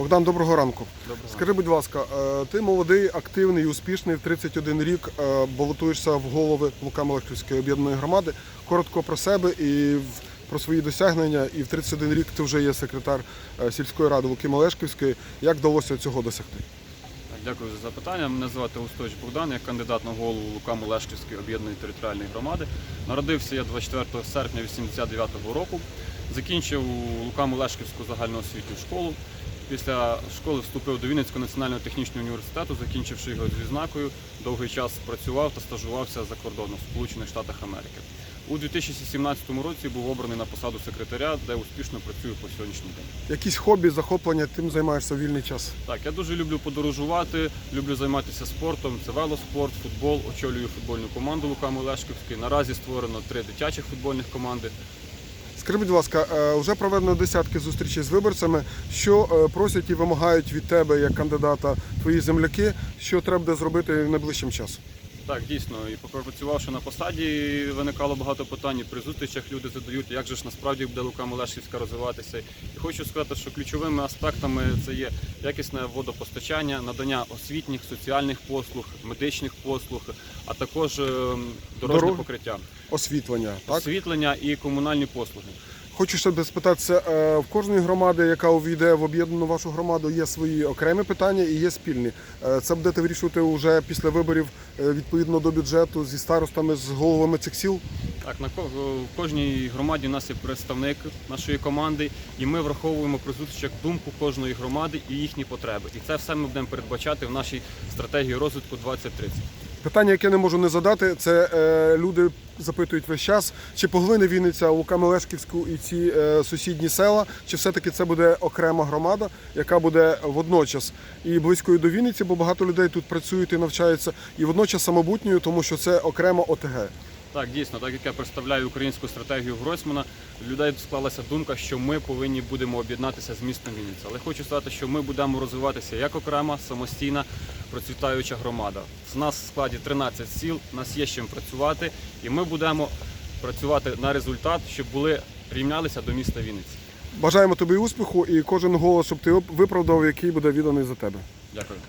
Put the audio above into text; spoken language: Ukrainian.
Богдан, доброго ранку. Доброго Скажи, будь ласка, е, ти молодий, активний і успішний в 31 рік е, балотуєшся в голови Лука-Мелехівської об'єднаної громади. Коротко про себе і про свої досягнення. І в 31 рік ти вже є секретар е, сільської ради Луки Мелешківської. Як вдалося цього досягти? Дякую за запитання. Мене звати Устович Богдан, я кандидат на голову Лука Мелешківської об'єднаної територіальної громади. Народився я 24 серпня 89-го року. Закінчив Лука Мелешківську загальноосвітню школу. Після школи вступив до Вінницького національного технічного університету, закінчивши його з відзнакою. Довгий час працював та стажувався за кордоном в Сполучених Штатах Америки. У 2017 році був обраний на посаду секретаря, де успішно працюю по сьогоднішній день. Якісь хобі, захоплення, тим займаєшся в вільний час? Так, я дуже люблю подорожувати, люблю займатися спортом. Це велоспорт, футбол. Очолюю футбольну команду Лука Мелешківської. Наразі створено три дитячих футбольних команди. Скажи, будь ласка, е, вже проведено десятки зустрічей з виборцями. Що е, просять і вимагають від тебе як кандидата твої земляки, що треба зробити найближчим часом? Так, дійсно, і попрацювавши на посаді, виникало багато питань. і При зустрічах люди задають, як же ж насправді буде Лука Мелешківська розвиватися. І хочу сказати, що ключовими аспектами це є якісне водопостачання, надання освітніх, соціальних послуг, медичних послуг, а також ем, дорожнє Дорог- покриття, Освітлення, так? освітлення і комунальні послуги. Хочу ще спитатися, е, в кожної громади, яка увійде в об'єднану вашу громаду, є свої окремі питання і є спільні. Е, Це будете вирішувати вже після виборів е, відповідно до бюджету зі старостами, з головами цих сіл. Так, на в кожній громаді у нас є представник нашої команди, і ми враховуємо при зустрічах думку кожної громади і їхні потреби. І це все ми будемо передбачати в нашій стратегії розвитку 2030. Питання, яке не можу не задати, це е, люди запитують весь час, чи поглине Вінниця Лука Мелешківську і ці е, сусідні села, чи все-таки це буде окрема громада, яка буде водночас і близькою до Вінниці, бо багато людей тут працюють і навчаються, і водночас самобутньою, тому що це окрема ОТГ. Так, дійсно, так як я представляю українську стратегію Гройсмана, у людей склалася думка, що ми повинні будемо об'єднатися з містом Вінниця. Але хочу сказати, що ми будемо розвиватися як окрема самостійна процвітаюча громада. З нас в складі 13 сіл, у нас є з чим працювати, і ми будемо працювати на результат, щоб були рівнялися до міста Вінниці. Бажаємо тобі успіху і кожен голос, щоб ти виправдав, який буде відданий за тебе. Дякую.